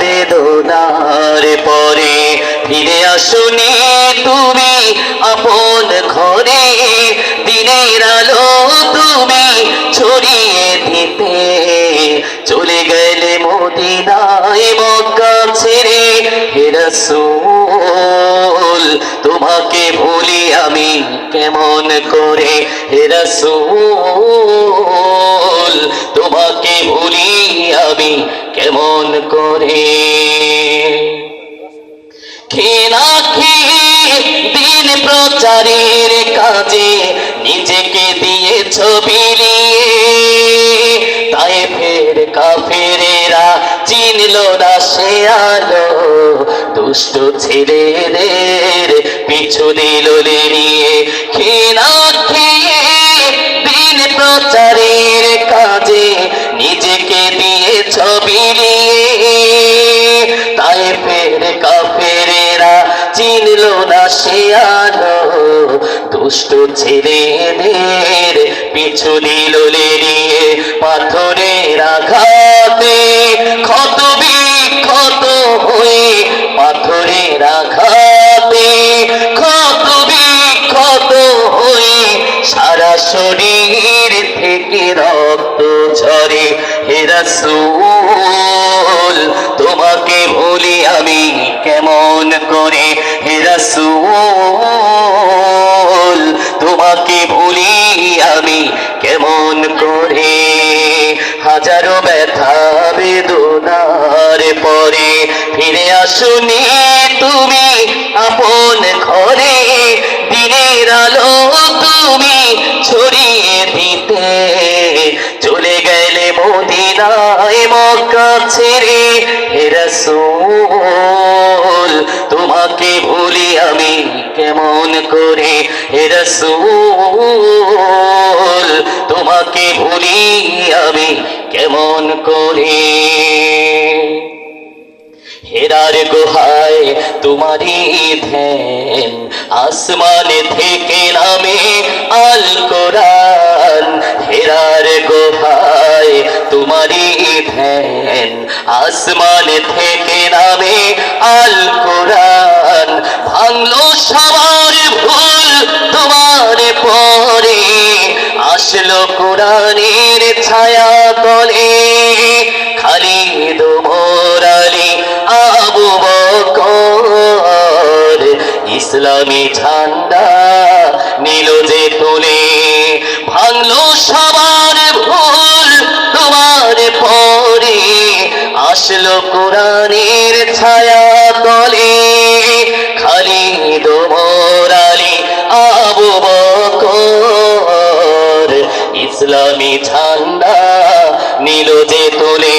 বেদনার পরে ফিরে আসুনি তুমি আপন ঘরে। দিনের আলো তুমি ছড়িয়ে দিতে। চলে গেলে মদিনায় মক্কা ছেড়ে হে রাসূল, তোমাকে ভুলি আমি কেমন করে রাসূল, তোমাকে ভুলি আমি কেমন করে? খেনা খেয়ে দিন প্রচারের কাজে নিজেকে দিয়েছ বিলিয়ে তাই ফের কাফেরেরা চিনল না সে আলো, দুষ্ট ছেলেদের পিছু দিল নিয়ে খেনা খেয়ে দিন প্রচারের কাজে নিজেকে দিয়েছ বিলিয়ে তাই ফের কাফেরেরা চিনল না সে আলো, দুষ্ট ছেলেদের পিছু দিল পাথরের আঘাতে ক্ষত রক্ত ঝরে, হে রাসূল, তোমাকে ভুলি আমি কেমন করে? হে রাসূল, তোমাকে ভুলি আমি কেমন করে? হাজারো ব্যথা বেদনার পরে ফিরে আসুনি তুমি আপন ঘরে, দিনের আলো মক্কা ছেড়ে, হে রাসূল, তোমাকে ভুলি আমি কেমন করে? হে রাসূল, তোমাকে ভুলি আমি কেমন করে? হেরার গুহায় তোমারই ধ্যান, আসমানে থেকে নামে আল কোরআন। হেরার গুহায় তোমারই ধ্যান। আসমানে থেকে নামে আল কোরআন ভাঙলো সবার ভুল তোমার পরে। আসলো কোরআনের ছায়া তলে। খালিদ মোরালি আবু বকর। ইসলামী ঝান্ডা ইসলামী ঝান্ডা নীল যে তোলে